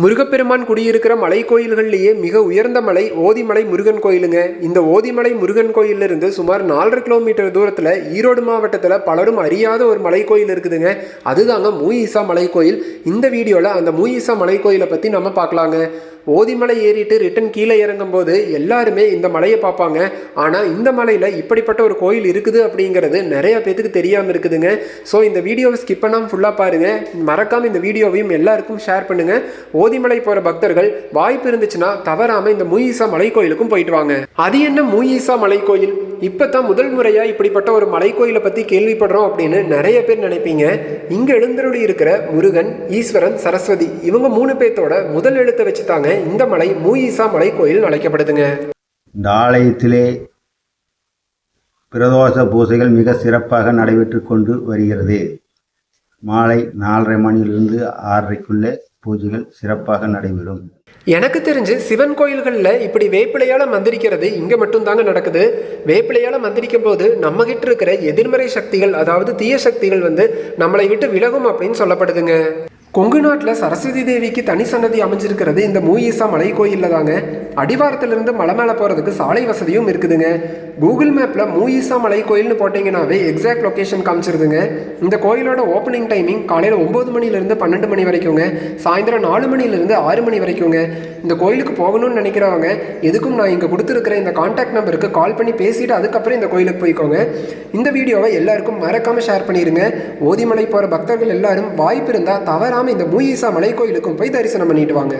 முருகப்பெருமான் குடியிருக்கிற மலை கோயில்கள்லேயே மிக உயர்ந்த மலை ஓதிமலை முருகன் கோயிலுங்க. இந்த ஓதிமலை முருகன் கோயிலிருந்து சுமார் நாலரை கிலோமீட்டர் தூரத்தில் ஈரோடு மாவட்டத்தில் பலரும் அறியாத ஒரு மலை கோயில் இருக்குதுங்க. அதுதாங்க மூயிசா மலை கோயில் இந்த வீடியோவில் அந்த மூயிசா மலை கோயிலை பற்றி நம்ம பார்க்கலாங்க. ஓதிமலை ஏறிட்டு ரிட்டன் கீழே இறங்கும் போது எல்லாருமே இந்த மலையை பார்ப்பாங்க. ஆனால் இந்த மலையில் இப்படிப்பட்ட ஒரு கோயில் இருக்குது அப்படிங்கிறது நிறைய பேத்துக்கு தெரியாமல் இருக்குதுங்க. ஸோ இந்த வீடியோவை ஸ்கிப் பண்ணாமல் ஃபுல்லாக பாருங்கள் மறக்காமல் இந்த வீடியோவையும் எல்லாருக்கும் ஷேர் பண்ணுங்கள் ஓதிமலை போகிற பக்தர்கள் வாய்ப்பு இருந்துச்சுன்னா தவறாமல் இந்த மூயிசா மலை கோயிலுக்கும் போயிட்டு வாங்க. அது என்ன மூயிசா மலை கோயில்? இப்போ தான் முதல் முறையாக இப்படிப்பட்ட ஒரு மலை கோயிலை பற்றி கேள்விப்படுறோம் அப்படின்னு நிறைய பேர் நினைப்பீங்க. இங்கே எழுந்தருளி இருக்கிற முருகன் ஈஸ்வரன் சரஸ்வதி இவங்க மூணு பேர்த்தோட முதல் எழுத்தை வச்சு தாங்க இந்த மலை மூயிசா மலை கோயில் அழைக்கப்படுதுங்க. இந்த ஆலயத்திலே பிரதோஷ பூஜைகள் மிக சிறப்பாக நடைபெற்று கொண்டு வருகிறது. மாலை நாலரை மணியிலிருந்து ஆறரைக்குள்ளே பூஜைகள் சிறப்பாக நடைபெறும். எனக்கு தெரிஞ்சு சிவன் கோயில்களில் இப்படி வேப்பிலையால் மந்திரிக்கிறது இங்கே மட்டும்தாங்க நடக்குது. வேப்பிலையால் மந்திரிக்கும் போது நம்ம கிட்ட இருக்கிற எதிர்மறை சக்திகள் அதாவது தீய சக்திகள் வந்து நம்மளை விட்டு விலகும் அப்படின்னு சொல்லப்படுதுங்க. கொங்கு நாட்டில் சரஸ்வதி தேவிக்கு தனி சன்னதி அமைஞ்சிருக்கிறது. இந்த மூயிசா மலை கோயிலில் தாங்க. அடிவாரத்திலிருந்து மலை மேலே போகிறதுக்கு சாலை வசதியும் இருக்குதுங்க. கூகுள் மேப்பில் மூயிசா மலை கோயில்னு போட்டிங்கனாவே எக்ஸாக்ட் லொக்கேஷன் காமிச்சிருதுங்க. இந்த கோயிலோட ஓப்பனிங் டைமிங் காலையில் ஒம்பது மணிலேருந்து பன்னெண்டு மணி வரைக்குங்க. சாயந்தரம் நாலு மணிலேருந்து ஆறு மணி வரைக்குங்க. இந்த கோயிலுக்கு போகணும்னு நினைக்கிறவங்க எதுக்கும் நான் இங்கே கொடுத்துருக்கிற இந்த காண்டாக்ட் நம்பருக்கு கால் பண்ணி பேசிவிட்டு அதுக்கப்புறம் இந்த கோயிலுக்கு போய்க்கோங்க. இந்த வீடியோவை எல்லாருக்கும் மறக்காமல் ஷேர் பண்ணிடுங்க ஓதிமலை போகிற பக்தர்கள் எல்லாரும் வாய்ப்பு இருந்தால் தவறாக தவறாமல் இந்த மூயிசா மலை கோயிலுக்கும் போய் தரிசனம் பண்ணிட்டு வாங்க.